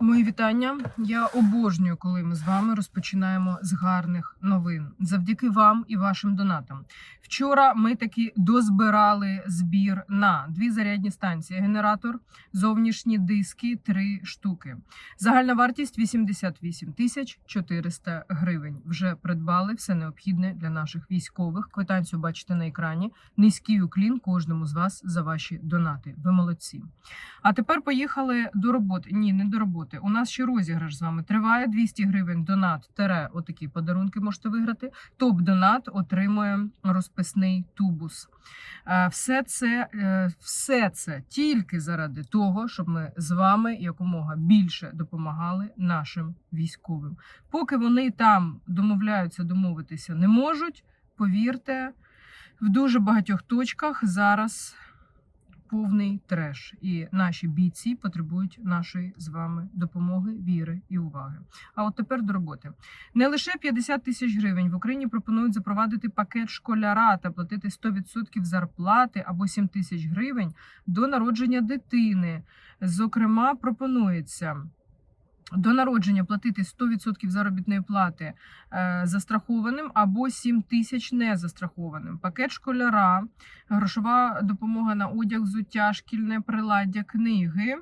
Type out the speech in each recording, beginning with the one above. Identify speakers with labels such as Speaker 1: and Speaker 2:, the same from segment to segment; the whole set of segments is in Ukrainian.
Speaker 1: Мої вітання. Я обожнюю, коли ми з вами розпочинаємо з гарних новин завдяки вам і вашим донатам. Вчора ми таки дозбирали збір на дві зарядні станції: генератор, зовнішні диски, три штуки. Загальна вартість 88 тисяч 400 гривень. Вже придбали все необхідне для наших військових. Квитанцію бачите на екрані. Низький уклін кожному з вас за ваші донати. Ви молодці. А тепер поїхали до роботи. Ні, не до роботи. У нас ще розіграш з вами триває 200 гривень. Донат тере. Отакі подарунки можете виграти. Топ донат отримує розписний тубус. Е, Все це, е, все це тільки заради того, щоб ми з вами якомога більше допомагали нашим військовим. Поки вони там домовляються, домовитися не можуть. Повірте, в дуже багатьох точках зараз повний треш, і наші бійці потребують нашої з вами допомоги, віри і уваги. А от тепер до роботи. Не лише 50 тисяч гривень в Україні пропонують запровадити пакет школяра та платити 100% зарплати або 7 тисяч гривень до народження дитини. Зокрема, пропонується. До народження платити 100% заробітної плати е, застрахованим або 7 тисяч незастрахованим. Пакет школяра, грошова допомога на одяг, взуття, шкільне приладдя, книги,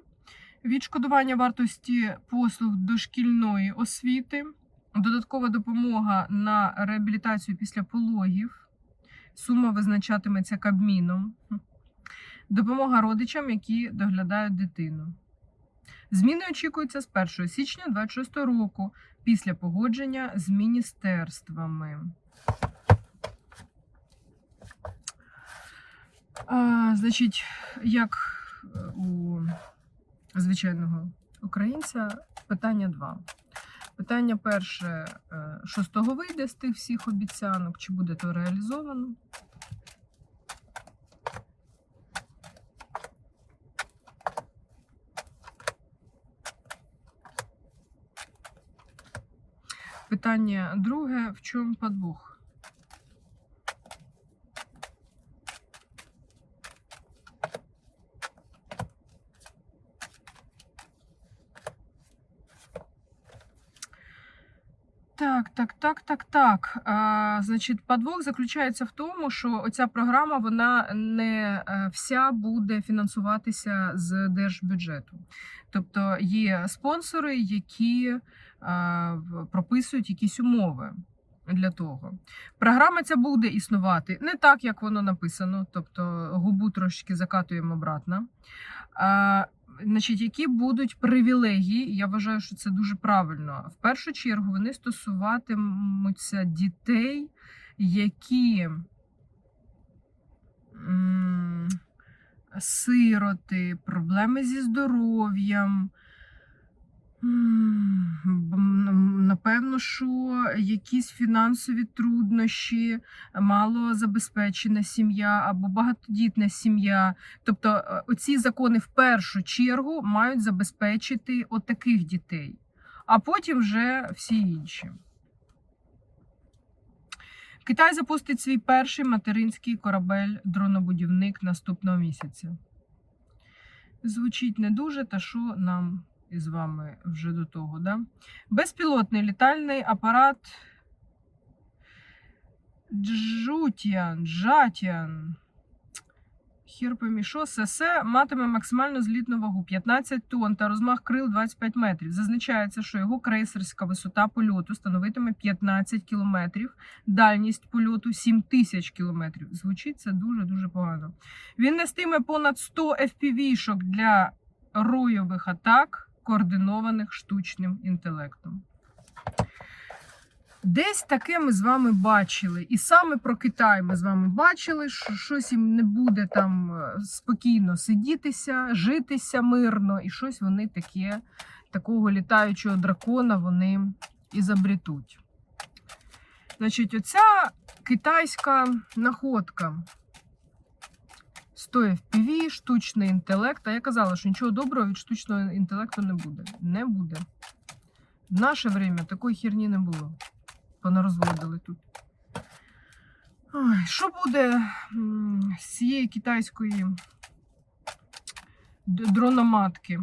Speaker 1: відшкодування вартості послуг дошкільної освіти, додаткова допомога на реабілітацію після пологів. Сума визначатиметься Кабміном. Допомога родичам, які доглядають дитину. Зміни очікуються з 1 січня 2026 року після погодження з міністерствами. А, значить, як е, у звичайного українця, питання два. Питання перше: е, що з того вийде з тих всіх обіцянок, чи буде то реалізовано? Питання друге: в чому подвох? Так, так, так, так, так. А, значить, подвох заключається в тому, що оця програма вона не е, вся буде фінансуватися з держбюджету. Тобто є спонсори, які а, прописують якісь умови для того. Програма ця буде існувати не так, як воно написано, тобто губу трошки закатуємо обратно. А, Значить, які будуть привілегії, я вважаю, що це дуже правильно. В першу чергу вони стосуватимуться дітей, які м, сироти, проблеми зі здоров'ям. Напевно, що якісь фінансові труднощі, мало забезпечена сім'я або багатодітна сім'я. Тобто, е, оці закони в першу чергу мають забезпечити отаких дітей, а потім вже всі інші. Китай запустить свій перший материнський корабель-дронобудівник наступного місяця. Звучить не дуже, та що нам із вами вже до того, да? Безпілотний літальний апарат Джутіан, Джатіан. Хір що СС матиме максимальну злітну вагу 15 тонн та розмах крил 25 метрів. Зазначається, що його крейсерська висота польоту становитиме 15 кілометрів, дальність польоту 7 тисяч кілометрів. Звучить це дуже-дуже погано. Він нестиме понад 100 FPV-шок для ройових атак, координованих штучним інтелектом. Десь таке ми з вами бачили. І саме про Китай ми з вами бачили, що щось їм не буде там е, спокійно сидітися, житися мирно, і щось вони таке, такого літаючого дракона вони і забрітуть. Значить, оця китайська находка. 100 FPV, штучний інтелект. А я казала, що нічого доброго від штучного інтелекту не буде. Не буде. В наше время такої херні не було. Понарозводили тут. Ой, що буде з цієї китайської дрономатки?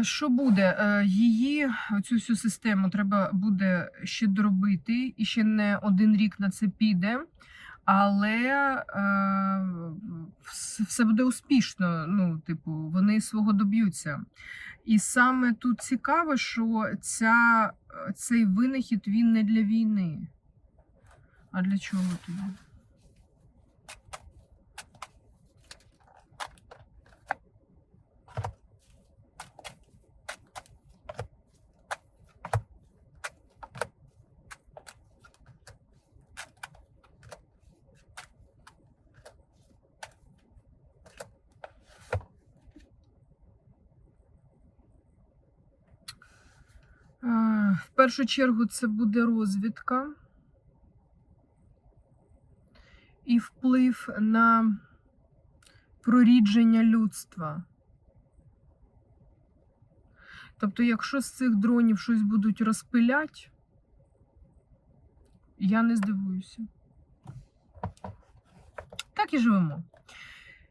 Speaker 1: Що буде? Е, Її цю всю систему треба буде ще доробити, і ще не один рік на це піде. Але е, все буде успішно. Ну, типу, вони свого доб'ються. І саме тут цікаво, що ця, цей винахід він не для війни. А для чого тоді? Е, В першу чергу це буде розвідка і вплив на прорідження людства. Тобто, якщо з цих дронів щось будуть розпилять, я не здивуюся. Так і живемо.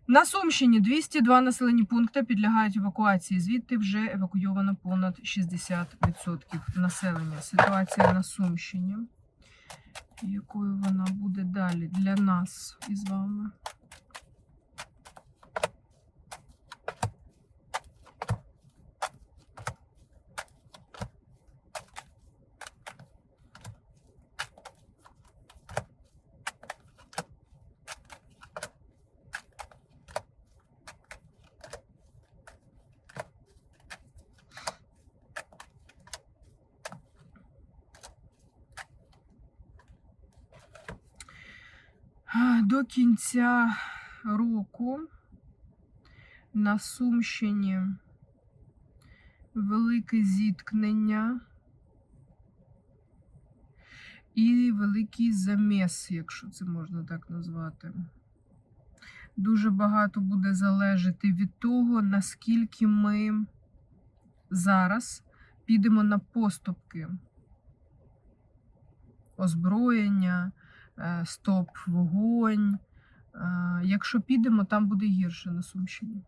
Speaker 1: На Сумщині 202 населені пункти підлягають евакуації. Звідти вже евакуйовано понад 60% населення. Ситуація на Сумщині. Якою вона буде далі для нас із вами? А, До кінця року на Сумщині велике зіткнення і великий заміс, якщо це можна так назвати. Дуже багато буде залежати від того, наскільки ми зараз підемо на поступки озброєння, стоп вогонь. Е, Якщо підемо, там буде гірше на Сумщині.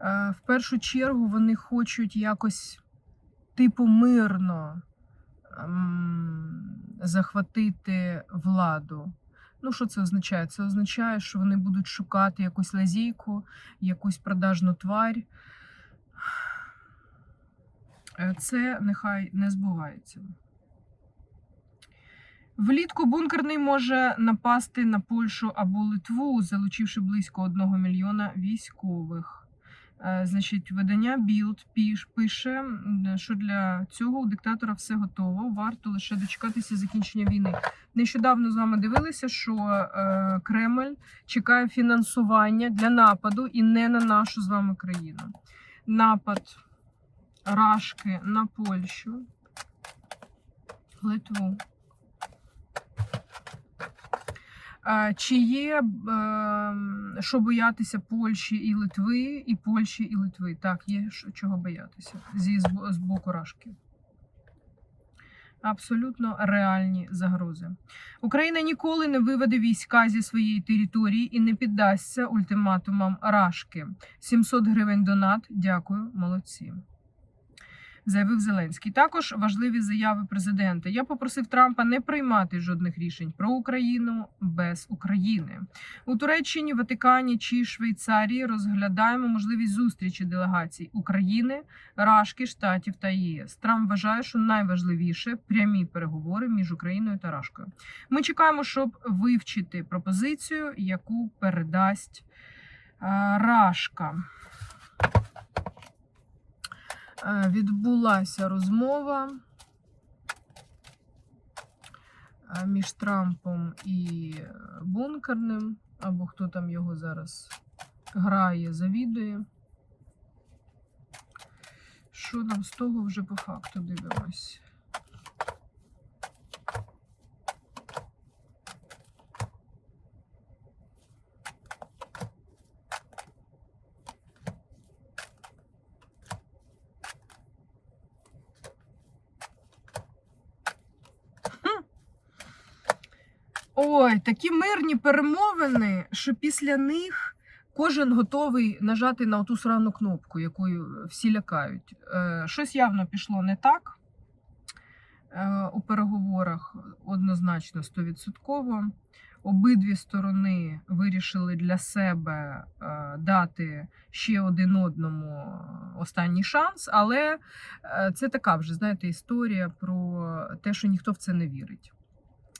Speaker 1: Е, В першу чергу вони хочуть якось типу мирно ем, захватити владу. Ну, що це означає? Це означає, що вони будуть шукати якусь лазійку, якусь продажну тварь. Е, Це нехай не збувається. Влітку бункерний може напасти на Польщу або Литву, залучивши близько 1 мільйона військових. Е, Значить, видання Білд пише, що для цього у диктатора все готово. Варто лише дочекатися закінчення війни. Нещодавно з вами дивилися, що е, Кремль чекає фінансування для нападу і не на нашу з вами країну. Напад Рашки на Польщу, Литву. Е, Чи є е, що боятися Польщі і Литви, і Польщі і Литви? Так, є чого боятися зі з боку Рашки. Абсолютно реальні загрози. Україна ніколи не виведе війська зі своєї території і не піддасться ультиматумам Рашки. 700 гривень донат. Дякую, молодці. Заявив Зеленський. Також важливі заяви президента. Я попросив Трампа не приймати жодних рішень про Україну без України. У Туреччині, Ватикані чи Швейцарії розглядаємо можливість зустрічі делегацій України, Рашки, Штатів та ЄС. Трамп вважає, що найважливіше прямі переговори між Україною та Рашкою. Ми чекаємо, щоб вивчити пропозицію, яку передасть е, Рашка. Е, Відбулася розмова е, між Трампом і е, Бункерним, або хто там його зараз грає, завідує. Що нам з того вже по факту дивимось? Ой, такі мирні перемовини, що після них кожен готовий нажати на ту срану кнопку, якою всі лякають. Е, щось явно пішло не так е, у переговорах, однозначно 100%. Обидві сторони вирішили для себе е, дати ще один одному останній шанс, але це така вже, знаєте, історія про те, що ніхто в це не вірить.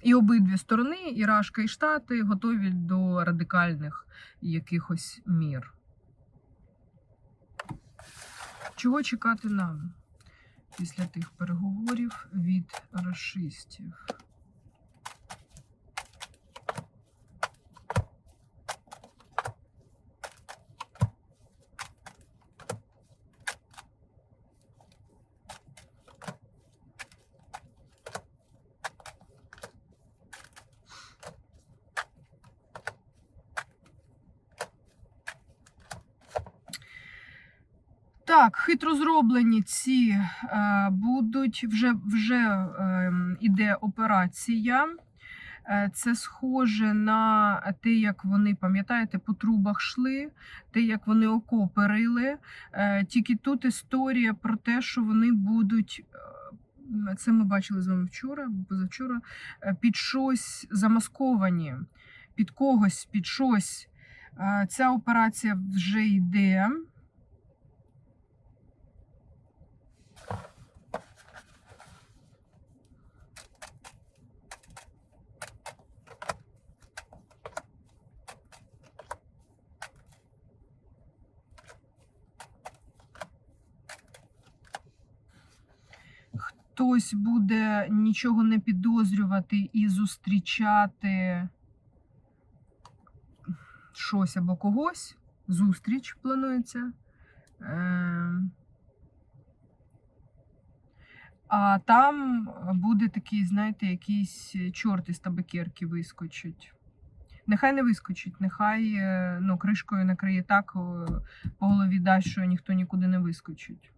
Speaker 1: І обидві сторони, і Рашка, і Штати, готові до радикальних якихось мір. Чого чекати нам після тих переговорів від расистів? Так, хитро зроблені ці е, будуть вже вже е, іде операція. Е, Це схоже на те, як вони, пам'ятаєте, по трубах йшли, те, як вони окопи рили. Е, Тільки тут історія про те, що вони будуть. е, Це ми бачили з вами вчора, позавчора, під щось замасковані, під когось, під щось. Ця операція вже йде. Хтось буде нічого не підозрювати і зустрічати щось або когось. Зустріч планується. Е, А там буде такий, знаєте, якийсь чорт із табакерки вискочить. Нехай не вискочить, нехай е, ну, кришкою накриє так, по голові дасть, що ніхто нікуди не вискочить.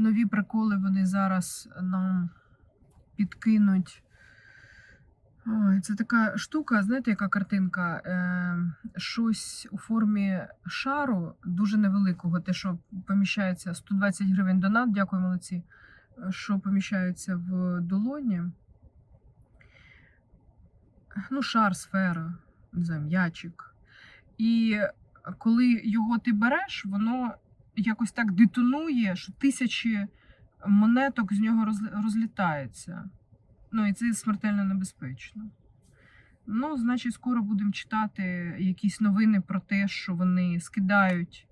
Speaker 1: Нові приколи вони зараз нам підкинуть. Ой, це така штука, знаєте, яка картинка? Е, щось у формі шару дуже невеликого, те, що поміщається 120 гривень донат, дякую, молодці, що поміщається в долоні. Ну, шар, сфера, не знаю, м'ячик. І коли його ти береш, воно якось так детонує, що тисячі монеток з нього розл- розлітаються. Ну і це смертельно небезпечно. Ну, значить, скоро будемо читати якісь новини про те, що вони скидають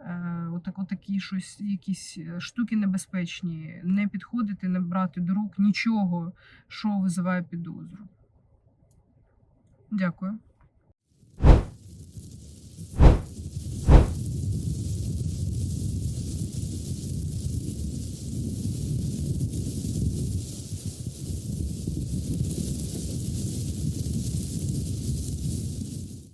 Speaker 1: е, отак, отакі щось, якісь е, штуки небезпечні, не підходити, не брати до рук нічого, що визиває підозру. Дякую.